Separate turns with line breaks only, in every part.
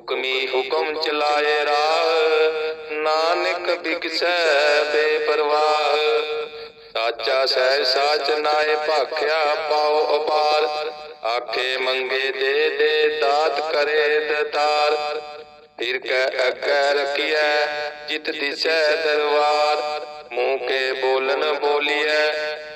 ਹੁਕਮੀ ਹੁਕਮ ਚਲਾਏ ਰਾਹ। ਨਾਨਕ ਬਿਕਸੈ ਬੇਪਰਵਾਹ। ਸਾਚਾ ਸਹਿ ਸਾਚ ਨਾਏ ਭਾਖਿਆ ਪਾਉ ਅਪਾਰ ਆਖੇ ਮੰਗੇ ਦੇ ਦੇ ਦਾਤ ਕਰੇ ਦਤਾਰ। ਫਿਰ ਕੈ ਅੱਗੇ ਰਖੀਐ, ਜਿਤ ਦਿਸੈ ਦਰਬਾਰ। ਮੂੰਹ ਕੇ ਬੋਲਨ ਬੋਲੀਐ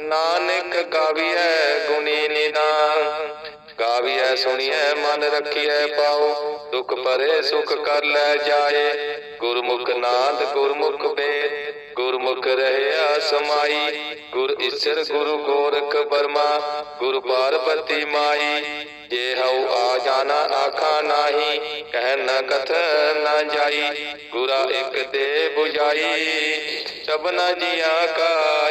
ਨਾਨਕ ਗਾਵੀਐ ਗੁਣੀ ਨਿਦਾਨ। ਗਾਵੀਐ ਸੁਣੀਐ, ਮਨ ਰੱਖੀਐ ਪਾਉ ਦੁਖ ਪਰੇ ਸੁਖ ਕਰ ਲੈ ਜਾਏ। ਗੁਰਮੁਖ ਨਾਦ ਗੁਰਮੁਖ ਬੇਦ ਗੁਰਮੁਖ ਰਹਿਆ ਸਮਾਈ। ਗੁਰ ਈਸ਼ਰ ਗੁਰੂ ਗੋਰਖ ਬਰਮਾ ਗੁਰ ਪਾਰਬਤੀ ਮਾਈ। ਜੇ ਹਉ ਆ ਜਾਣਾ, ਆਖਾ ਨਾਹੀ। ਕਹਿ ਨ ਕਥ ਨ ਜਾਈ। ਗੁਰਾ ਇਕ ਦੇ 부ਜਾਈ ਸਭਨਾ ਜੀਆਂ ਕਾ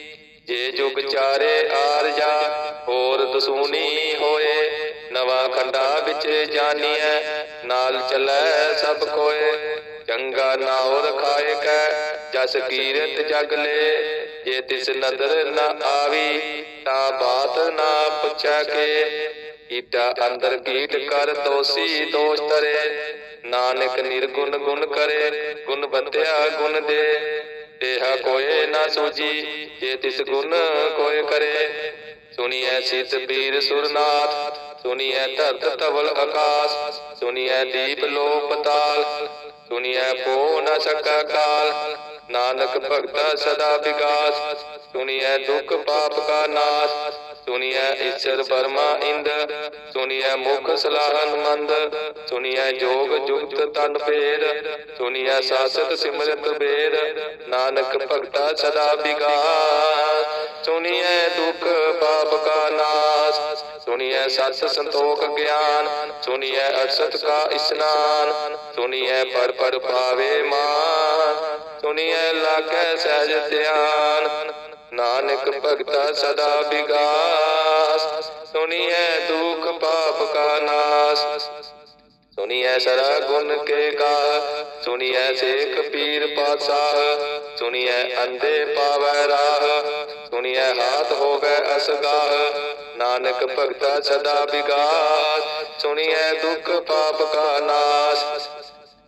ਜੇ ਜੁਗ ਚਾਰੇ ਆਰ ਜਾ ਹੋਰ ਦਸੂਨੀ ਹੋਏ, ਨਵਾਂ ਖੰਡਾ ਵਿੱਚ ਜਾਣੀਐ ਨਾਲ ਚੱਲੈ ਸਭ ਕੋਏ, ਚੰਗਾ ਨਾਉ ਰਖਾਏ ਕੈ, ਜਸ ਕੀਰਤ ਜਗ ਲੈ, ਜੇ ਤਿਸ ਨਦਰ ਨ ਆਵੀ, ਤਾਂ ਬਾਤ ਨਾ ਪੁੱਛੈ ਕੇ ਈਟਾ ਅੰਦਰ ਕੀਟ ਕਰ ਦੋਸੀ ਦੋਸ਼ ਤਰੇ ਨਾਨਕ ਨਿਰਗੁਣ ਗੁਣ ਕਰੇ, ਗੁਣ ਬੰਦਿਆ ਗੁਣ ਦੇ ਦੇਹਾ ਕੋਏ ਨਾ ਸੂਜੀ ਜੇ ਤਿਸ ਗੁਣ ਕੋਏ ਕਰੇ। ਸੁਣੀਐ ਸਿਤ ਪੀਰ ਸੁਰਨਾਥ, ਸੁਣੀਐ ਧਰਤ ਤਵਲ ਆਕਾਸ, ਸੁਣੀਐ ਦੀਪ ਲੋ ਪਤਾਲ ਸੁਣੀਐ ਪੋ ਨ ਸਕਾ ਕਾਲ। ਨਾਨਕ ਭਗਤਾ ਸਦਾ ਵਿਗਾਸ, ਸੁਣੀਐ ਦੁਖ ਪਾਪ ਕਾ ਨਾਸ ਸੁਣੀਐ ਈਸ਼ਰ ਬਰਮਾ ਇੰਦ, ਸੁਣੀਐ ਮੁਖ ਸਲਾਹਨ ਮੰਦ ਸੁਣੀਐ ਜੋਗ ਜੁਗਤ ਤਨ ਫੇਰ ਸੁਣੀਐ ਸਾਸਤ ਸਿਮਰਤ ਬੇਦ, ਨਾਨਕ ਭਗਤਾ ਸਦਾ ਵਿਗਾਸ। ਸੁਣੀਐ ਦੁਖ ਪਾਪ ਕਾ ਨਾਸ, ਸੁਣੀਐ ਸਤ ਸੰਤੋਖ ਗਿਆਨ, ਸੁਣੀਐ ਅਰਸਤ ਕਾ ਇਸਨਾਨ, ਸੁਣੀਐ ਪਰ ਪਰ ਪਾਵੇ ਮਾਨ। ਸੁਣੀਐ ਲਾਗੈ ਸਹਿਜ ਧਿਆਨ। ਨਾਨਕ ਭਗਤਾ ਸਦਾ ਵਿਗਾਸ। ਸੁਣੀਐ ਦੁਖ ਪਾਪ ਕਾ ਨਾਸ। ਸੁਣੀਐ ਸਰਾ ਗੁਣ ਕੇ ਗਾ ਸੁਣੀਐ ਸੇਖ ਪੀਰ ਪਾਤਸ਼ਾਹ। ਸੁਣੀਐ ਅੰਧੇ ਪਾਵੈ ਰਾਹ। ਸੁਣੀਐ ਹਾਥ ਹੋਵੇ ਅਸਗਾਹ। ਨਾਨਕ ਭਗਤਾ ਸਦਾ ਵਿਗਾਸ। ਸੁਣੀਐ ਦੁਖ ਪਾਪ ਕਾ ਨਾਸ।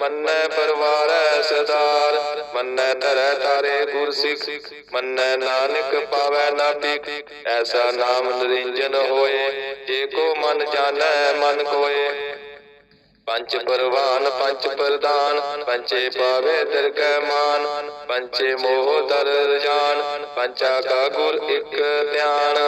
ਮੰਨੈ ਪਰਵਾਰੈ ਸਦਾਰ ਮੰਨੈ ਧਰੈ ਤਾਰੇ ਗੁਰ ਸਿੱਖ ਮੰਨੈ ਨਾਨਕ ਪਾਵੈ ਨਾ ਬਿਕ ਐਸਾ ਨਾਮ ਨਿਰੰਜਨ ਹੋਏ, ਜੇ ਕੋ ਮਨ ਜਾਣੈ, ਮਨ ਕੋਏ। ਪੰਚ ਪਰਵਾਨ ਪੰਚ ਪ੍ਰਦਾਨ ਪੰਚੇ ਪਾਵੇ ਦਰਗਹਿ ਮਾਨ ਪੰਚੇ ਮੋਹ ਦਰ ਜਾਨ ਪੰਚਾ ਕਾ ਗੁਰ ਇਕ ਧਿਆਨ।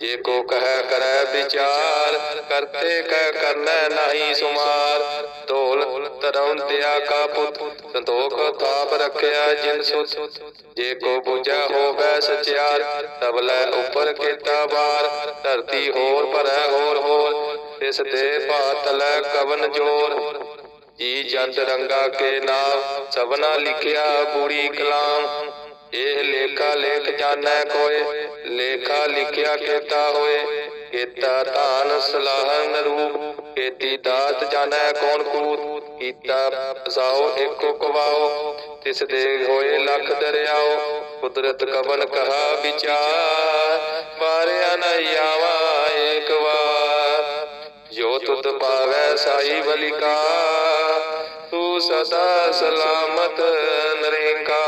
ਜੇ ਕੋ ਕਹਿ ਕਰੈ ਵਿਚਾਰ, ਕਰਤੇ ਕਹਿ ਕਰਨੈ ਨਹੀਂ ਸੁਮਾਰ। ਢੋਲ ਧਰਮ ਦਿਆ ਕਾ ਪੁੱਤ, ਸੰਤੋਖ ਤਾਪ ਰੱਖਿਆ ਜਿਨ ਸੁਤ। ਜੇ ਕੋ ਬੁਝੈ ਹੋਵੇ ਸਚਿਆਰ ਤਬਲੇ ਉੱਪਰ ਕੀਤਾ ਬਾਰ ਧਰਤੀ ਹੋਰ ਭਰੈ ਹੋਰ ਹੋਰ, ਤਿਸ ਦੇ ਭਾਤਲੈ ਕਵਨ ਜੋਰ। ਜੀ ਜੰਤ ਰੰਗਾ ਕੇ ਨਾਮ ਸਭਨਾ ਲਿਖਿਆ ਬੂੜੀ ਕਲਾਮ। ਇਹ ਲੇਖਾ ਲੇਖ ਜਾਣੈ ਕੋਏ, ਲੇਖਾ ਲਿਖਿਆ ਕੀਤਾ ਹੋਏ। ਕੀਤਾ ਧਾਨ ਸਲਾਹਨ ਰੂਪ ਕੀਤੀ ਦਾਤ ਜਾਣੈ ਕੌਣ ਕੂਤ। ਕੀਤਾ ਸਾਓ ਇੱਕੋ ਕਵਾਓ, ਤਿਸ ਦੇ ਹੋਏ ਲੱਖ ਦਰਿਆਓ। ਕੁਦਰਤ ਕਵਨ ਕਹਾ ਵਿਚਾਰ ਮਾਰਿਆ ਨ ਆਵਾ ਏਕ ਵਾਰ। ਜੋ ਤੁਤ ਪਾਵੈ ਸਾਈ ਬਲਿਕਾ ਤੂੰ ਸਦਾ ਸਲਾਮਤ ਨਰੇਕਾ।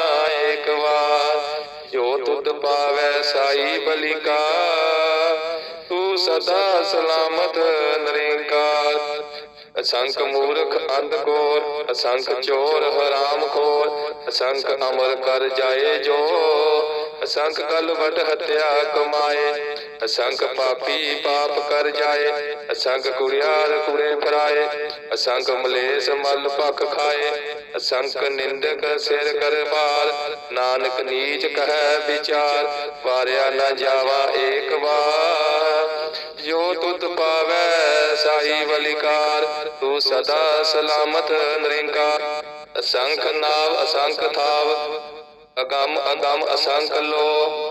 ਜੋ ਤੁਧ ਸਾਈ ਬਲਿਕਾ, ਤੂੰ ਸਦਾ ਸਲਾਮਤ ਨਰੇਕਾਰ। ਅਸੰਖ ਮੂਰਖ ਅੰਧ ਕੋਰ, ਅਸੰਖ ਚੋਰ ਹਰਾਮ ਖੋਰ, ਅਸੰਖ ਅਮਰ ਕਰ ਜਾਏ ਜੋ ਅਸੰਖ ਕਲ ਵਟ ਹਤਿਆ ਕਮਾਏ। ਅਸੰਖ ਪਾਪੀ ਪਾਪ ਕਰ ਜਾਏ ਅਸੰਖ ਕੁੜਿਆਰ ਕੁੜੇ ਫਰਾਏ ਅਸੰਖ ਮਲੇਸ ਮਲ ਪਖ ਖਾਏ ਅਸੰਖ ਨਿੰਦਕ ਸਿਰ ਕਰ ਬਾਰ ਨਾਨਕ ਨੀਚ ਕਹੈ ਵਿਚਾਰ ਵਾਰਿਆ ਨ ਜਾਵਾ ਏਕ ਵਾਰ। ਜੋ ਤੁਧ ਪਾਵੈ ਸਾਈ ਬਲਿਕਾਰ ਤੂੰ ਸਦਾ ਸਲਾਮਤ ਨਿਰੰਕਾਰ। ਅਸੰਖ ਨਾਵ ਅਸੰਖ ਥਾਵ। ਅਗੰਮ ਅਗੰਮ ਅਸੰਖ ਲੋ।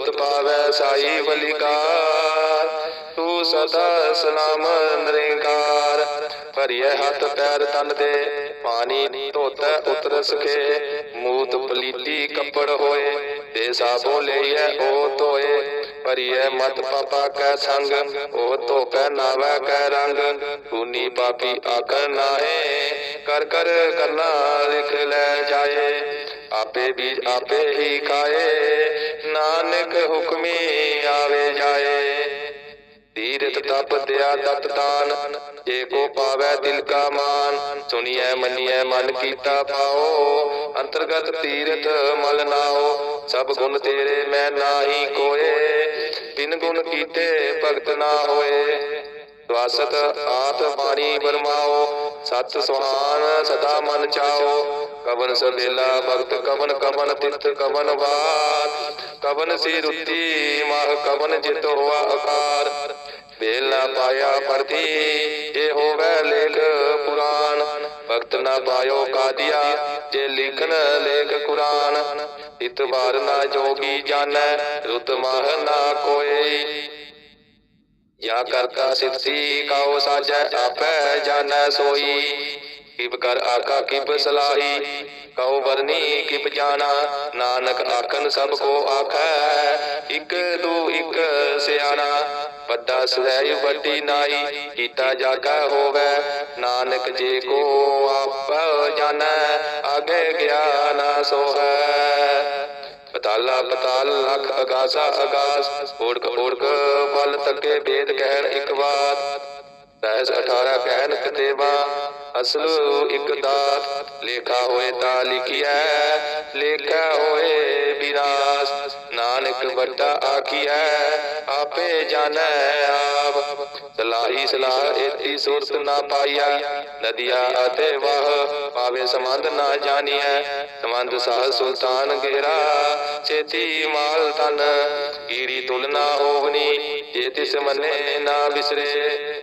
ਜੋ ਤੁਤ ਪਾਵੈ ਸਾਈ ਬਲਿਕਾਰ ਤੂੰ ਸਦਾ ਸਲਾਮ ਨਿਰੰਕਾਰ। ਭਰੀਏ ਹੱਥ ਪੈਰ ਤਨ ਦੇ ਪਾਣੀ ਧੋਤੈ ਉਤਰ ਸਕੇ ਮੂਤ ਪਲੀਤੀ ਕੱਪੜ ਹੋਏ ਤੇ ਸਾਬੋ ਲਈਐ ਉਹ ਧੋਏ। ਭਰੀਏ ਮਤ ਪਾਪਾ ਕੈ ਸੰਗ, ਉਹ ਧੋਪੈ ਨਾਵੈ ਕੈ ਰੰਗ। ਪੂਨੀ ਪਾਪੀ ਆਕਰ ਨਾਹੇ, ਕਰ ਕਰ ਕਰਨਾ ਲਿਖ ਲੈ ਜਾਏ। ਆਪੇ ਵੀ ਆਪੇ ਹੀ ਖਾਏ। ਹੁਕਮੀ ਆਵੇ ਜਾਏ। ਤੀਰਥ ਤਪ ਦਿਆ ਤਤ ਦਾਨ ਜੇ ਕੋ ਪਾਵੈ ਦਿਲ ਕਾ ਮਾਨ। ਸੁਣੀਐ, ਮੰਨੀਐ, ਮਨ ਕੀਤਾ ਪਾਓ। ਅੰਤਰਗਤ ਤੀਰਥ ਮਲ ਨਾਓ। ਸਭ ਗੁਣ ਤੇਰੇ ਮੈਂ ਨਾਹੀ ਕੋਏ। ਬਿਨ ਗੁਣ ਕੀਤੇ ਭਗਤ ਨਾ ਹੋਏ। ਸਵਾਸਤ ਆਤ ਬਾਣੀ ਬਰਮਾਓ ਸਤ ਸੁਹਾਨ ਸਦਾ ਮਨ ਚਾਓ। ਕਵਨ ਸਬੇਲਾ ਭਗਤ, ਕਵਨ ਕਵਨ ਤਿਤ ਕਵਨ ਬਾਤ ਕਵਨ ਸੀ ਰੁਤੀ, ਮਾਹ ਕਵਨ ਜਿਤ ਹੋਆ ਆਕਾਰ ਬੇਲਾ ਪਾਇਆ ਪਰਤੀ ਇਹ ਹੋਵੇ ਲੇਖ ਪੁਰਾਨ ਭਗਤ ਨਾ ਪਾਇਓ ਕਾਦੀਆ, ਜੇ ਲਿਖਨ ਲੇਖ ਕੁਰਾਨ। ਇਤਬਾਰ ਨਾ ਜੋਗੀ ਜਾਣੈ, ਰੁਤ ਮਾਹ ਨਾ ਕੋਈ। ਜਾਂ ਕਰਤਾ ਸਿੱਧੀ ਕਾਉ ਸਾਜੈ ਆਪੈ ਜਾਣੈ ਸੋਈ। ਕਿਬ ਕਰ ਆਕਾ ਕਿਬ ਸਲਾਹੀ, ਕਉ ਵਰਨੀ ਕਿਬ ਜਾਣਾ। ਨਾਨਕ ਆਖਨ ਸਭ ਕੋ ਆਖੈ, ਇਕ ਦੂ ਇਕ ਸਿਆਣਾ। ਵੱਡਾ ਸੁਹੈ ਵੱਡੀ ਨਾਈ, ਕੀਤਾ ਜਾਗਾ ਹੋਵੇ। ਨਾਨਕ ਜੇ ਕੋ ਆਪ ਜਾਣੈ, ਆਗੇ ਗਿਆਨ ਸੋਹੈ। ਪਤਾਲਾ, ਪਤਾਲ ਲਖ ਅਗਾਸਾ ਅਗਾਸ ਓੜਕ ਓੜਕ ਬਲ ਤੱਕੇ ਵੇਦ ਕਹਿਣ ਇੱਕ ਬਾਤ ਰਹਿਸ 18 ਕਹਿਣ ਕਤੇਵਾ ਅਸਲ ਇੱਕ ਦਾਤ ਲੇਖਾ ਹੋਏ ਤਾਂ ਲਿਖਿਆ ਲੇਖਾ ਹੋਏ ਵਿਨਾਸ਼ ਨਾਨਕ ਵੱਡਾ ਆਖੀਐ, ਆਪੇ ਜਾਣੈ ਆਪ। ਸਲਾਹੀ ਸਲਾਹ ਏਤੀ ਸੁਰਤ ਨਾ ਪਾਈਆ ਨਦੀਆ ਅਤੇ ਵਾਹ ਪਾਵੇ ਸੰਬੰਧ ਨਾ ਜਾਣੀਐ। ਸੰਬੰਧ ਸਾਹ ਸੁਲਤਾਨ ਗੇਰਾ ਚੇਤੀ ਮਾਲ ਤਨ ਕੀਰੀ ਤੁਲਨਾ ਹੋਵਨੀ, ਜੇ ਤਿਸ ਮੰਨੇ ਨਾ ਬਿਸਰੇ।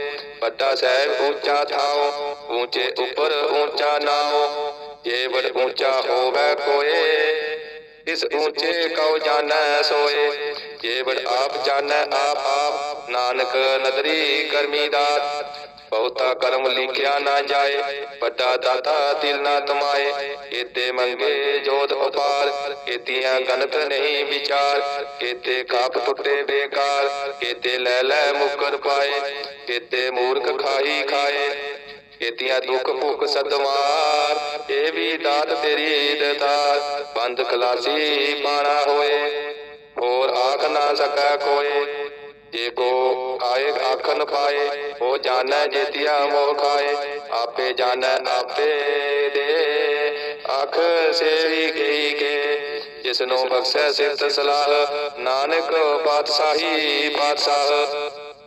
ਵੱਡਾ ਸਾਹਿਬ ਉੱਚਾ ਥਾਓ ਉੱਚੇ ਉੱਪਰ ਉੱਚਾ ਨਾਓ ਜੇ ਬੜ ਉੱਚਾ ਹੋਵੇ ਕੋਏ ਇਸ ਉੱਚੇ ਕਉ ਜਾਣੈ ਸੋਏ ਜੇ ਬੜ ਆਪ ਜਾਣੈ ਆਪ ਆਪ ਨਾਨਕ ਨਦਰੀ ਕਰਮੀ ਦਾਤ ਬਹੁਤਾ ਕਰਮ ਲਿਖਿਆ ਨਾ ਜਾਏ ਵੱਡਾ ਦਾਤਾ ਦਿਲ ਨਾ ਤਮਾਏ ਏਤੇ ਮੰਗੇ ਜੋਤ ਉਪਾਰ ਏਤੀਆਂ ਗਨਤ ਨਹੀਂ ਵਿਚਾਰ ਏਤੇ ਕਾਪ ਟੁੱਟੇ ਬੇਕਾਰ ਏਤੇ ਲੈ ਲੈ ਮੁਕਰ ਪਾਏ ਏਤੇ ਮੂਰਖ ਖਾਈ ਖਾਏ ਏਤੀਆਂ ਦੁੱਖ ਭੁੱਖ ਸਦਮਾਰ ਇਹ ਵੀ ਦਾਤ ਤੇਰੀ ਦਤਾਰ ਬੰਦ ਖਲਾਸੀ ਪਾਣਾ ਹੋਏ, ਹੋਰ ਆਖ ਨਾ ਸਕੈ ਕੋਏ, ਜੇ ਕੋ ਆਏ ਆਖਨ ਪਾਏ ਉਹ ਜਾਣੈ ਜੇਤੀਆ ਮੋਹ ਖਾਏ, ਆਪੇ ਜਾਣੈ ਆਪੇ ਦੇ, ਅੱਖ ਸੇਵੀ ਗਈ ਕੇ, ਜਿਸ ਨੂੰ ਬਖਸ਼ੈ ਸਿਫਤ ਸਲਾਹ, ਨਾਨਕ ਪਾਤਸ਼ਾਹੀ ਪਾਤਸ਼ਾਹ।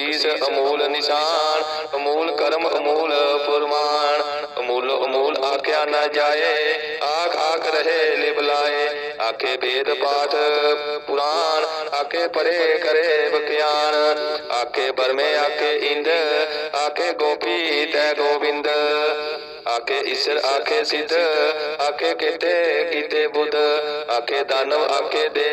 ਬਖਸ਼ੀਸ ਅਮੂਲ ਨਿਸ਼ਾਨ, ਅਮੂਲ ਕਰਮ, ਅਮੂਲ ਫੁਰਮਾਨ। ਅਮੂਲ ਅਮੂਲ ਆਖਿਆ ਨਾ ਜਾਏ, ਆਖ ਆਖ ਰਹੇ ਲਿਬਲਾਏ ਆਖੇ ਵੇਦ ਪਾਠ ਪੁਰਾਨ ਆਖੇ ਪਰੇ ਕਰੇ ਬਖਿਆਨ ਆਖੇ ਬਰਮੇ, ਆਖੇ ਇੰਦ, ਆਖੇ ਗੋਪੀ ਤੈ ਗੋਬਿੰਦ। ਆਕੇ ਈਸ਼ਰ, ਆਖੇ ਸਿੱਧ, ਆਖੇ ਕਿਤੇ ਕਿਤੇ ਬੁੱਧ। ਆਖੇ ਦਾਨਵ ਆਕੇ ਦੇ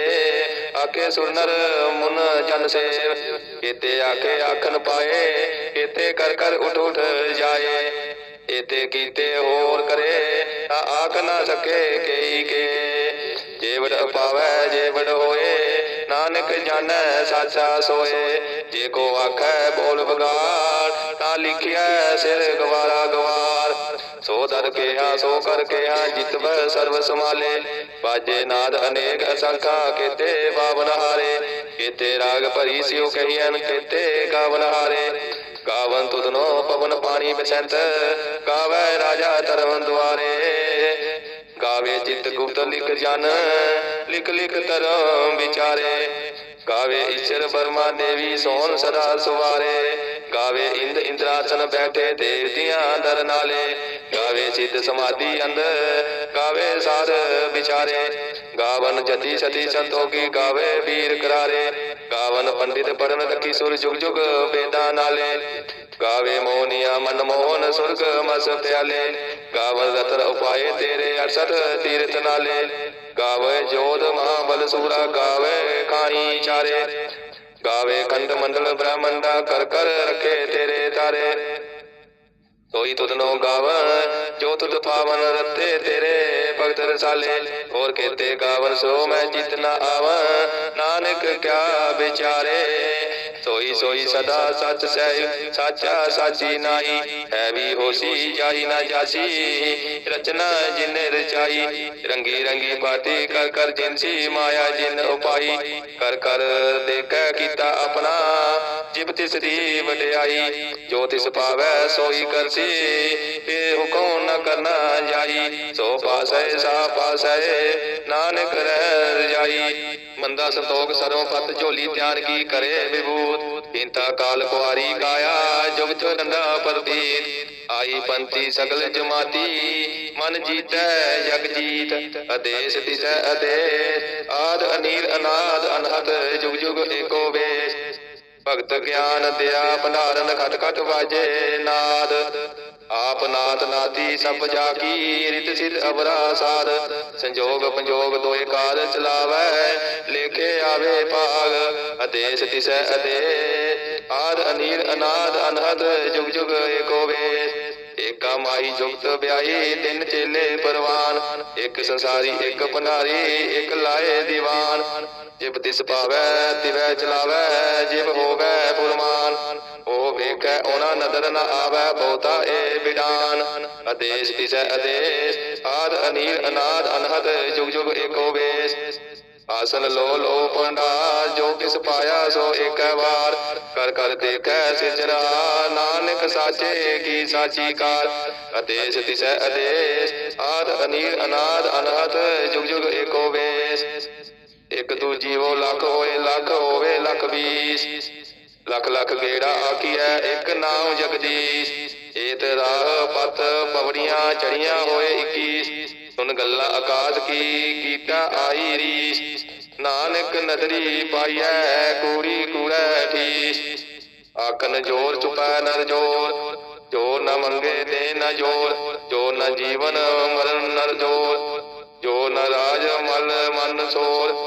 ਆਖੇ ਸੁਰਨਰ ਮੁਨ ਜਨ ਸੇਵ ਕੀਤੇ ਆਖੇ ਆਖਨ ਪਾਏ ਕੀਤੇ ਕਰ ਕਰ ਉਠ ਉਠ ਜਾਏ। ਏਤੇ ਕੀਤੇ ਹੋਰ ਕਰੇ, ਤਾਂ ਆਖ ਨਾ ਸਕੇ ਕਈ ਕੇ। ਜੇਵੜ ਪਾਵੈ ਜੇਵੜ ਹੋਏ, ਨਾਨਕ ਜਾਣੈ, ਸਾਚਾ ਸੋਏ। ਜੇ ਕੋ ਆਖੈ ਬੋਲ ਬਗਾੜ ਤਾਂ ਲਿਖਿਆ ਸਿਰ ਗਵਾਰਾ ਗਵਾਰ। ਸੋ ਦਰ ਕਿਹਾ, ਸੋ ਕਰ ਕਿਹਾ, ਜਿਤਵ ਸਰਬ ਸਮਾਲੇ ਬਾਜੇ ਨਾਦ ਅਨੇਕ ਅਸੰਖਾ, ਕੀਤੇ ਬਾਵਨ ਹਾਰੇ। ਕੀਤੇ ਰਾਗ ਭਰੀ ਸਿਉ ਕਹੀਨ ਕੀਤੇ ਗਾਵਨ ਹਾਰੇ। ਗਾਵਨ ਤੁਧਨੋ ਪਵਨ ਪਾਣੀ ਬਸੰਤ, ਗਾਵੇ ਰਾਜਾ ਧਰਮ ਦੁਆਰੇ। ਗਾਵੇ ਚਿਤ ਗੁਪਤ ਲਿਖ ਜਨ, ਲਿਖ ਲਿਖ ਧਰਮ ਵਿਚਾਰੇ। ਗਾਵੇ ਈਸ਼ਰ ਬਰਮਾ ਦੇਵੀ ਸੋਨ ਸਦਾ ਸੁਵਾਰੇ। ਗਾਵੇ ਇੰਦ ਇੰਦਰਾਸਨ ਬੈਠੇ ਦੇਵਤਿਆਂ ਦਰ ਨਾਲੇ। ਗਾਵੇ ਸਿੱਧ ਸਮਾਧੀ ਅੰਦਰ ਗਾਵੇ ਸਾਧ ਵਿਚਾਰੇ। ਗਾਵਨ ਜਤੀ ਸਤੀ ਸੰਤੋਖੀ, ਗਾਵੇ ਵੀਰ ਕਰਾਰੇ। ਗਾਵਨ ਪੰਡਿਤ ਪੜਨ ਲਖੀ ਸੁਰ ਜੁਗ ਜੁਗ ਵੇਦਾਂ ਨਾਲੇ। ਗਾਵੇ ਮੋਹਨੀਆ ਮਨ ਮੋਹਨ ਸੁਰਗ ਮਸ ਪਿਆਲੇ ਗਾਵਨ ਰਤਨ ਉਪਾਏ ਤੇਰੇ 68 ਤੀਰਥ ਨਾਲੇ। ਗਾਵੇ ਜੋਧ ਮਹਾਬਲ ਸੂਰਾ, ਗਾਵੇ ਖਾਈ ਚਾਰੇ। ਗਾਵੇ ਖੰਡ ਮੰਡਲ ਬ੍ਰਹਮੰਡਾ, ਕਰ ਕਰ ਰਖੇ ਤੇਰੇ ਤਾਰੇ। ਸੋਈ ਤੁਧਨੋ ਗਾਵਨ ਜੋ ਤੁਧ ਪਾਵਨ ਰਤੇ ਤੇਰੇ ਭਗਤ ਰਸਾਲੇ। ਹੋਰ ਕੇਤੇ ਗਾਵਨ ਸੋ ਮੈਂ ਜਿਤ ਆਵਨ ਨਾਨਕ ਕਿਆ ਵਿਚਾਰੇ। ਸੋਈ ਸੋਈ ਸਦਾ ਸੱਚ ਸਹਿ, ਸਾਚਾ ਸਾਚੀ ਨਾਈ ਹੈ ਵੀ ਹੋਸੀ ਜਾਈ ਨਾ ਜਾਸੀ। ਰਚਨਾ ਜਿਨੇ ਰਚਾਈ, ਰੰਗੀ ਰੰਗੀ ਬਾਤੀ ਕਰ ਕਰ ਜਿਨਸੀ ਮਾਇਆ ਜਿਨ ਉਪਾਈ। ਕਰ ਕਰ ਦੇਖੈ ਕੀਤਾ ਆਪਣਾ ਜਿਬ ਤਿਸ ਦੀ ਵਡਿਆਈ ਜੋ ਤਿਸ ਪਾਵੈ ਸੋਈ ਕਰਸੀ ਇਹ ਹੁਕਮ ਨ ਕਰਨਾ ਜਾਈ। ਸੋ ਪਾਸੈ, ਸਾ ਪਾਸੈ, ਨਾਨਕ ਰਹਿ ਰਜਾਈ। ਮੰਦਾ ਸੰਤੋਖ ਸਰੋਂ ਪਤ ਝੋਲੀ ਤਿਆਰ ਕੀ ਕਰੇ ਵਿਭੂਤ। ਇੰਤਾ ਕਾਲ ਕੁਆਰੀ ਕਾਇਆ, ਜੁਗ ਚੋ ਪਰਦੀਤ। ਆਈ ਪੰਤੀ ਸਗਲ ਜਮਾਤੀ, ਮਨ ਜੀਤੈ ਜਗ ਜੀਤ। ਅਦੇਸ ਦਿਸੈ ਅਦੇਸ, ਆਦ ਅਨੀਲ ਅਨਾਦ ਅਨਹਤ ਜੁਗ ਜੁਗ ਏਕੋ ਵੇਸ ਭਗਤ ਗਿਆਨ ਦਿਆ, ਭੰਡਾਰਨ ਖਟ ਖਟ ਵਾਜੇ ਨਾਦ। ਆਪ ਨਾਥ ਨਾਤੀ ਸਭ ਜਾ ਕੀ ਰਿਤ ਸਿਧ ਅਵਰਾ ਸਾਧ ਸੰਜੋਗ ਪੰਜੋਗ ਦੋਏ ਕਾਰ ਚਲਾਵੈ, ਲੇਖੇ ਆਵੇ ਭਾਗ। ਅਦੇਸ ਤਿਸੈ ਅਦੇ, ਆਦ ਅਨੀਲ ਅਨਾਦ ਅਨਹਦ, ਜੁਗ ਜੁਗ ਏਕੋ ਵੇਸ। ਏਕਾ ਮਾਈ ਜੁਗਤ ਵਿਆਹੀ, ਤਿੰਨ ਚੇਲੇ ਪਰਵਾਨ। ਇੱਕ ਸੰਸਾਰੀ, ਇੱਕ ਭੰਡਾਰੀ ਇੱਕ ਲਾਏ ਦੀਵਾਨ। ਜਿਬ ਤਿਸ ਪਾਵੈ ਤਿਵੈ ਚਲਾਵੈ, ਜਿਬ ਹੋਵੈ ਫੁਰਮਾਨ ਉਹ ਵੇਖੈ, ਉਹਨਾਂ ਨਦਰ ਨ ਆਵੈ, ਬਹੁਤਾ ਏ ਬਿਡਾਨ। ਆਦੇਸ਼ ਤਿਸੈ ਆਦੇਸ਼, ਆਦ ਅਨੀਲ, ਅਨਾਦ, ਅਨਹਦ, ਜੁਗ ਜੁਗ ਏਕੋ ਵੇਸ। ਆਸਨ ਲੋ ਲੋ ਪੰਡਾਰ ਜੋ ਕਿਸ ਪਾਇਆ ਸੋ ਏਕੈ ਵਾਰ। ਕਰ ਕਰ ਦੇਖੈ ਸਿਜਰਾ, ਨਾਨਕ ਸਾਚੇ ਕੀ ਸਾਚੀ ਕਾਰ। ਆਦੇਸ਼ ਤਿਸੈ ਆਦੇਸ਼, ਆਦ ਅਨੀਰ ਅਨਾਦ ਅਨਹਦ ਜੁਗ ਜੁਗ ਏਕੋ ਵੇਸ। ਇੱਕ ਦੂ ਜੀਵੋ ਲੱਖ ਹੋਏ, ਲੱਖ ਹੋਵੇ ਲੱਖ ਵੀਸ ਲੱਖ ਲੱਖ ਗੇੜਾ ਆਖੀਐ, ਇੱਕ ਨਾਮ ਜਗਦੀਸ਼। ਏਤ ਰਾਹ ਪਤ ਪਵੜੀਆਂ ਚੜੀਆਂ ਹੋਏ 21 ਸੁਨ ਗੱਲਾਂ ਆਕਾਸ਼ ਕੀ ਕੀਤਾ ਆਈ ਰੀਸ। ਨਾਨਕ ਨਦਰੀ ਪਾਈਐ, ਕੂੜੀ ਕੂੜੈ ਠੀਸ। ਆਖਨ ਜੋਰ ਚੁਪੈ ਨਰ ਜੋਰ, ਜੋ ਨ ਮੰਗੇ ਦੇ ਨ ਜੋਰ, ਜੋ ਨ ਜੀਵਨ ਮਰਨ ਨਰ ਜੋਰ, ਜੋ ਨ ਰਾਜ ਮਲ ਮਨ ਸੋਰ।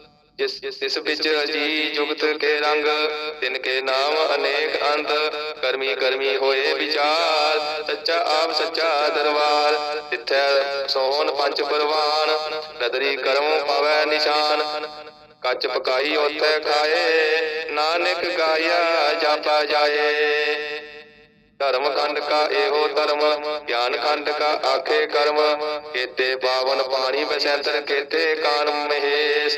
ਜਿਸ ਇਸ ਵਿੱਚ ਜੀ ਜੁਗਤ ਕੇ ਰੰਗ ਤਿਨ ਕੇ ਨਾਮ ਅਨੇਕ ਅੰਤ ਕਰਮੀ ਕਰਮੀ ਹੋਏ ਵਿਚਾਰ ਸੱਚਾ ਆਪ ਸੱਚਾ ਦਰਬਾਰ ਤਿੱਥੈ ਸੋਹਣ ਪੰਜ ਪਰਵਾਨ ਨਦਰੀ ਕਰਮ ਪਾਵੈ ਨਿਸ਼ਾਨ। ਕੱਚ ਪਕਾਈ ਉਥੇ ਖਾਏ ਨਾਨਕ ਗਾਇਆ ਜਾਪਾ ਜਾਏ। ਧਰਮ ਖੰਡ ਕਾ ਇਹੋ ਧਰਮ ਗਿਆਨ ਖੰਡ ਕਾ ਆਖੇ ਕਰਮ। ਕੇਤੇ ਪਾਵਨ ਪਾਣੀ ਬਸੰਤਰ ਕੇਤੇ ਕਾਨ ਮਹੇਸ਼।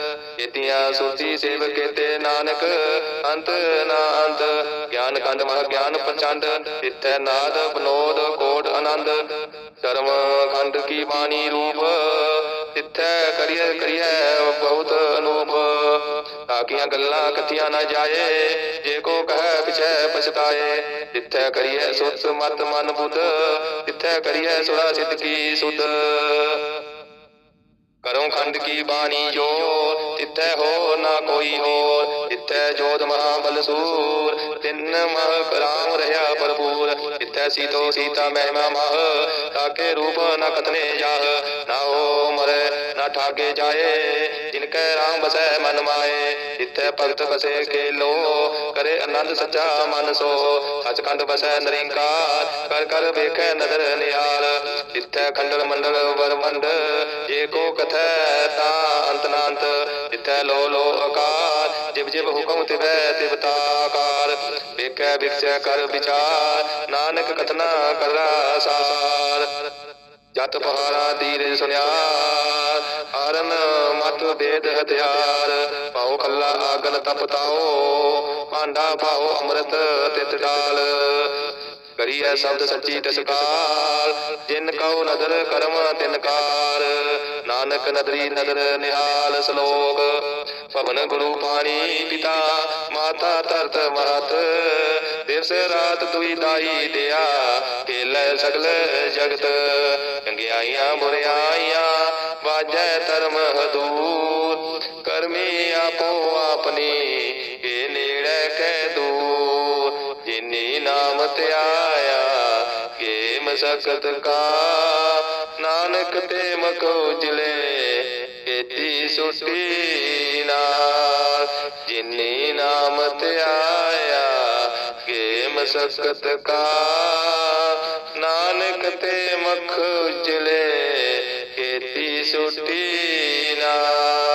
ਕੇਤੀਆਂ ਸੁਰਤੀ ਸੇਵ ਕੇਤੇ ਨਾਨਕ, ਅੰਤ ਨਾ ਅੰਤ। ਗਿਆਨ ਕੰਡ ਮਹ ਗਿਆਨ ਪ੍ਰਚੰਡ ਤਿੱਥੈ ਨਾਦ ਬਨੋਦ ਕੋਟ ਆਨੰਦ। ਧਰਮ ਖੰਡ ਕੀ ਬਾਣੀ ਰੂਪ, ਤਿੱਥੈ ਕਰੀਏ ਕਰੀਏ ਬਹੁਤ ਅਨੂਪ। ਤਾਕੀਆਂ ਗੱਲਾਂ ਕਥੀਆਂ ਨਾ ਜਾਏ, ਜੇ ਕੋ ਕਹੈ ਪਿਛੈ ਪਛਤਾਏ। ਤਿੱਥੈ ਕਰੀਏ ਸੁਤ ਮਤ ਮਨ ਬੁੱਧ, ਤਿੱਥੈ ਕਰੀਏ ਸੁਰਾ ਸਿੱਧ ਕੀ ਸੁਧ। ਕਰੋ ਖੰਡ ਕੀ ਬਾਣੀ ਜੋ ਤਿੱਥੈ ਹੋ ਨਾ ਕੋਈ ਹੋਰ ਤਿੱਥੈ ਜੋਤ ਮਹਾ ਬਲਸੂਰ ਤਿੰਨ ਮਹ ਰਾਮ ਰਹਾ ਭਰਪੂਰ ਤਿੱਥੈ ਸੀਤੋ ਸੀਤਾ ਮਹਿਮਾ ਮਹ, ਤਾਕੇ ਰੂਪ ਨ ਕਤਨੇ ਜਾਹ, ਨਾ ਹੋ ਮਰੇ, ਨਾ ਠਾਗੇ ਜਾਏ ਜਿਨ ਕੈ ਰਾਮ ਬਸੈ ਮਨ ਮਾਏ ਤਿੱਥੈ ਭਗਤ ਬਸੇ ਕੇ ਲੋ ਕਰੇ ਆਨੰਦ ਸੱਚਾ ਮਨ ਸੋ ਸਚਖੰਡ ਬਸੈ ਨਰਿੰਕਾਰ, ਕਰ ਕਰ ਵੇਖੈ ਨਦਰ ਨਿਹਾਲ ਤਿੱਥੈ ਖੰਡਲ ਮੰਡਲ ਵਰਮੰਡ ਜੇ ਕੋ ਕਥੈ ਤਾ ਅੰਤ ਨਾ ਜਿਥੈ ਲੋ ਲੋ ਆਕਾਰ, ਜਿਵ ਜਿਵ ਹੁਕਮ ਤਿਵੈ ਤਿਵ ਤਾਕਾਰ ਵੇਖੈ ਵਿਖਸੈ ਕਰ ਵਿਚਾਰ, ਨਾਨਕ ਕਥਨਾ ਕਰਨਾ ਸਾਰ ਜਤ ਪਹਾਰਾ ਤੀਰ ਸੁਨਿਆ ਹਰਨ ਮਤ ਵੇਦ ਹਥਿਆਰ। ਪਾਉ ਖੱਲਾ ਆਗਨ ਤਪਤਾਓ ਭਾਂਡਾ ਪਾਉ ਅੰਮ੍ਰਿਤ ਤਿਤ ਡਾਲ। ਕਰੀਐ ਸ਼ਬਦ ਸੱਚੀ ਤਸਕਾਰ ਜਿਨ ਕਉ ਨਦਰ ਕਰਮ ਤਿਨ ਕਾਰ। ਨਾਨਕ ਨਦਰੀ ਨਦਰ ਨਿਹਾਲ ਸ਼ਲੋਕ। ਭਵਨ ਗੁਰੂ ਪਾਣੀ ਪਿਤਾ ਮਾਤਾ ਧਰਤ ਮਹਤ ਦਿਵਸ ਰਾਤ ਦੁਈ ਦਾਈ ਦਿਆ ਖੇਲੇ ਸਗਲ ਜਗਤ। ਚੰਗਿਆਈਆਂ ਬੁਰਿਆਈਆਂ ਵਾਜੈ ਧਰਮ ਹਦੂਰ ਕਰਮੀ ਆਪੋ ਆਪਣੀ ਕੇ ਨੇੜੇ ਜਿਨੀ ਨਾਮ ਧਿਆਇਆ ਕੇ ਮਸਕਤ ਕਾ। ਨਾਨਕ ਤੇ ਮਕ ਉਜਲੇ ਕੀਤੀ ਸੁਟੀ ਨਾਲ ਜਿਨੀ ਨਾਮ ਧਿਆਇਆ ਕੇ ਮਸਕਤ ਕਾ। ਨਾਨਕ ਤੇ ਮਖ ਉਜਲੇ ਕੀਤੀ ਸੁਟੀ ਨਾਲ